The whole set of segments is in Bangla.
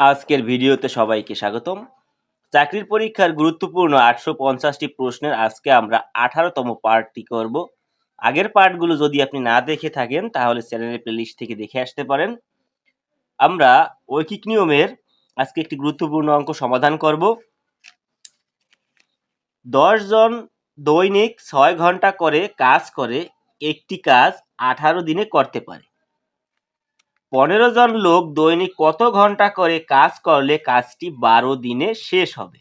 আজকের ভিডিওতে সবাইকে স্বাগতম। চাকরির পরীক্ষার গুরুত্বপূর্ণ আটশো পঞ্চাশটি প্রশ্নের আজকে আমরা আঠারোতম পার্টটি করব। আগের পার্টগুলো যদি আপনি না দেখে থাকেন, তাহলে চ্যানেলের প্লেলিস্ট থেকে দেখে আসতে পারেন। আমরা ঐকিক নিয়মের আজকে একটি গুরুত্বপূর্ণ অঙ্ক সমাধান করব। জন দৈনিক ছয় ঘণ্টা করে কাজ করে একটি কাজ আঠারো দিনে করতে পারে। পনেরো জন লোক দৈনিক কত ঘণ্টা করে কাজ করলে কাজটি বারো দিনে শেষ হবে?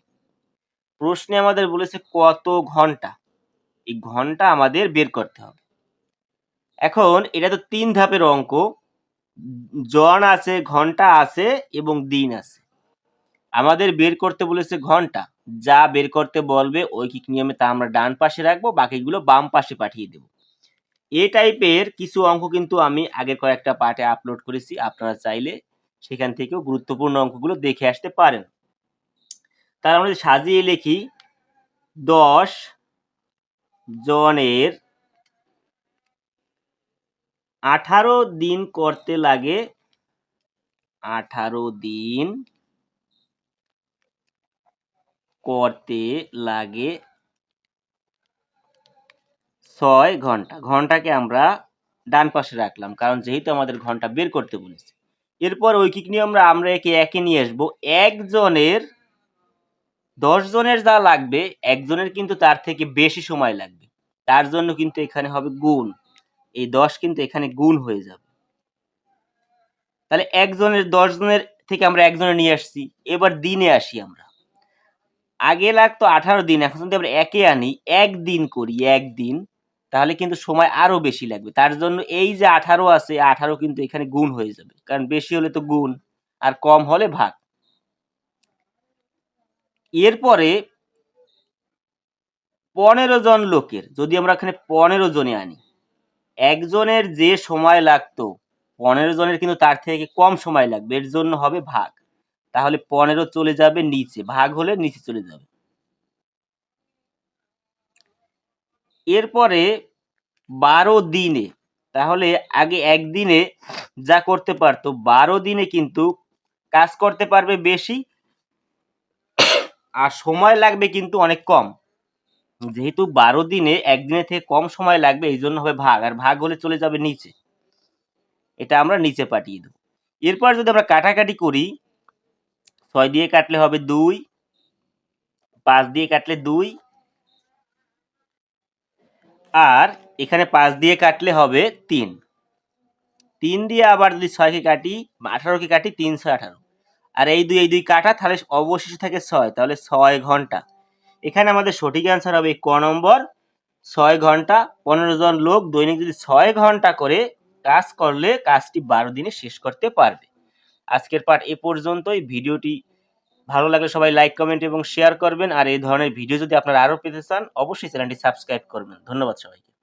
প্রশ্নে আমাদের বলেছে কত ঘণ্টা? এই ঘণ্টা আমাদের বের করতে হবে। এখন এটা তো তিন ধাপের অঙ্ক। জন আছে, ঘণ্টা আছে এবং দিন আছে। আমাদের বের করতে বলেছে ঘণ্টা। যা বের করতে বলবে ঐকিক নিয়মে তা আমরা ডান পাশে রাখব, বাকিগুলো বাম পাশে পাঠিয়ে দেবো। এই টাইপের কিছু অঙ্ক কিন্তু আমি আগের কয়েকটা পার্টে আপলোড করেছি, আপনারা চাইলে সেখান থেকেও গুরুত্বপূর্ণ অঙ্কগুলো দেখে আসতে পারেন। তার আমরা যদি সাজিয়ে লিখি, দশ জনের আঠারো দিন করতে লাগে, আঠারো দিন করতে লাগে ছয় ঘণ্টা। ঘন্টাকে আমরা ডান পাশে রাখলাম, কারণ যেহেতু আমাদের ঘণ্টা বের করতে বলেছে। এরপর ঐকিক নিয়মরা আমরা একে একে নিয়ে আসব। একজনের দশ জনের যা লাগবে, একজনের কিন্তু তার থেকে বেশি সময় লাগবে। তার জন্য কিন্তু এখানে হবে গুণ। এই দশ কিন্তু এখানে গুণ হয়ে যাবে। তাহলে একজনের দশ জনের থেকে আমরা একজনে নিয়ে আসছি। এবার দিনে আসি আমরা। আগে লাগতো আঠারো দিন, এখন যদি আমরা একে আনি, একদিন করি, একদিন তাহলে কিন্তু সময় আরও বেশি লাগবে। তার জন্য এই যে আঠারো আছে আঠারো কিন্তু এখানে গুণ হয়ে যাবে। কারণ বেশি হলে তো গুণ, আর কম হলে ভাগ। এরপরে পনেরো জন লোকের, যদি আমরা এখানে পনেরো জনে আনি, একজনের যে সময় লাগতো, পনেরো জনের কিন্তু তার থেকে কম সময় লাগবে, এর জন্য হবে ভাগ। তাহলে পনেরো চলে যাবে নিচে, ভাগ হলে নিচে চলে যাবে। এরপরে বারো দিনে, তাহলে আগে একদিনে যা করতে পারতো, বারো দিনে কিন্তু কাজ করতে পারবে বেশি, আর সময় লাগবে কিন্তু অনেক কম। যেহেতু বারো দিনে একদিনের থেকে কম সময় লাগবে, এই জন্য হবে ভাগ, আর ভাগ হলে চলে যাবে নিচে। এটা আমরা নিচে পাঠিয়ে দেবো। এরপর যদি আমরা কাটাকাটি করি, ছয় দিয়ে কাটলে হবে দুই, পাঁচ দিয়ে কাটলে দুই আর এখানে পাঁচ দিয়ে কাটলে হবে তিন। তিন দিয়ে আবার যদি ছয়কে কাটি আঠারোকে কাটি তিন ছয় আঠারো। আর এই দুই এই দুই কাটা, তাহলে অবশেষে থাকে ছয়, তাহলে ছয় ঘণ্টা। এখানে আমাদের সঠিক অ্যান্সার হবে ক নম্বর, ছয় ঘণ্টা, পনেরো জন লোক দৈনিক যদি ছয় ঘণ্টা করে কাজ করলে কাজটি বারো দিনে শেষ করতে পারবে। আজকের পাঠ এ পর্যন্তই, ভিডিওটি ভালো লাগলে সবাই লাইক কমেন্ট এবং শেয়ার করবেন। আর এই ধরনের ভিডিও যদি আপনারা আরও পেতে চান, অবশ্যই চ্যানেলটি সাবস্ক্রাইব করবেন। ধন্যবাদ সবাইকে।